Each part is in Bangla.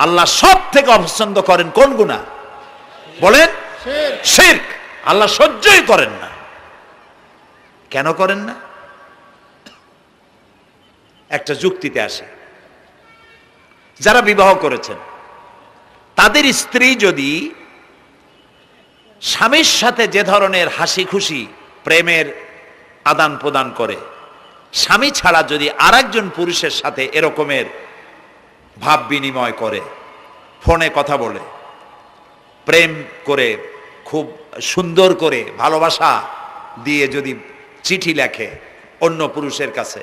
আল্লাহ সব থেকে অপছন্দ করেন কোন গুণা বলেন শিরক। আল্লাহ সহ্যই করেন না। কেন করেন না? একটা যুক্তিতে আসে। যারা বিবাহ করেছেন তাদের স্ত্রী যদি স্বামীর সাথে যে ধরনের হাসি খুশি প্রেমের আদান প্রদান করে স্বামী ছাড়া যদি আরেকজন পুরুষের সাথে এরকমের ভাব বিনিময় করে, ফোনে কথা বলে, প্রেম করে, খুব সুন্দর করে ভালোবাসা দিয়ে যদি চিঠি লেখে অন্য পুরুষের কাছে,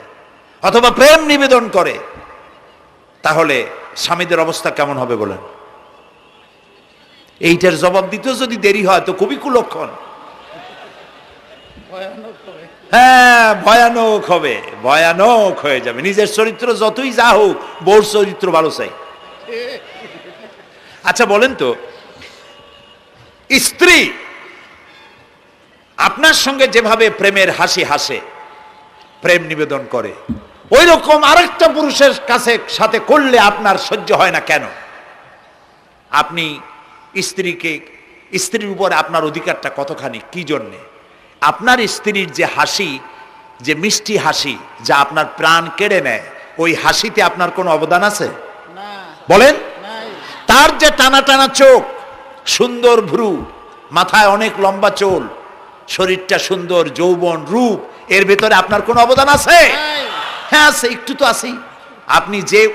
অথবা প্রেম নিবেদন করে, তাহলে স্বামীদের অবস্থা কেমন হবে বলেন? এইটার জবাব দিতেও যদি দেরি হয়, তো খুবই কুলক্ষণ। হ্যাঁ ভয়ানক হবে, ভয়ানক হয়ে যাবে। নিজের চরিত্র যতই যা হোক বউর চরিত্র ভালো চাই। আচ্ছা বলেন তো, স্ত্রী আপনার সঙ্গে যেভাবে প্রেমের হাসি হাসে, প্রেম নিবেদন করে ওই রকম আরেকটা পুরুষের কাছে, সাথে করলে আপনার সহ্য হয় না কেন? আপনি স্ত্রীকে, স্ত্রীর উপরে আপনার অধিকারটা কতখানি? কি জন্যে? আপনার স্ত্রীর যে হাসি যে মিষ্টি হাসি যা আপনার প্রাণ কেড়ে নেয় ওই হাসিতে আপনার কোনো অবদান আছে? বলেন? তার যে টানা টানা চোখ সুন্দর ভ্রু মাথায় অনেক লম্বা চোল শরীরটা সুন্দর যৌবন রূপ এর ভেতরে আপনার কোনো অবদান আছে? হ্যাঁ আছে একটু তো আছেই। আপনি যে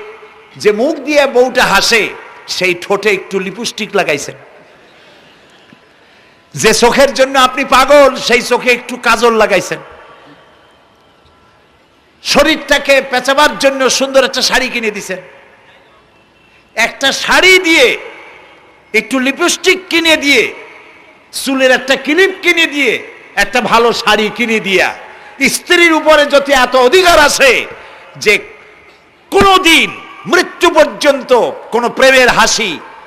যে মুখ দিয়ে বউটা হাসে সেই ঠোঁটে একটু লিপস্টিক লাগাইছেন। যে চোখের জন্য আপনি পাগল, সেই চোখে একটু কাজল লাগাইছেন। শরীরটাকে পেঁচাবার জন্য সুন্দর একটা শাড়ি কিনে দিছেন। একটা শাড়ি দিয়ে একটু লিপস্টিক কিনে দিয়ে, চুলের একটা ক্লিপ কিনে দিয়ে, একটা ভালো শাড়ি কিনে দিয়া, স্ত্রীর উপরে যদি এত অধিকার আছে যে কোনোদিন মৃত্যু পর্যন্ত কোনো প্রেমের হাসি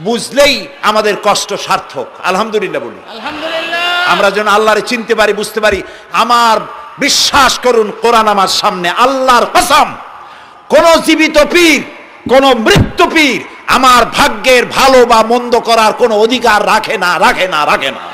বুঝলেই আমাদের কষ্ট সার্থক। আলহামদুলিল্লাহ বলি। আমরা যেন আল্লাহরে চিনতে পারি বুঝতে পারি আমার বিশ্বাস করুন কোরআন আমার সামনে আল্লাহর কসম কোন জীবিত পীর কোন মৃত্যু পীর আমার ভাগ্যের ভালো বা মন্দ করার কোনো অধিকার রাখে না রাখে না রাখে না।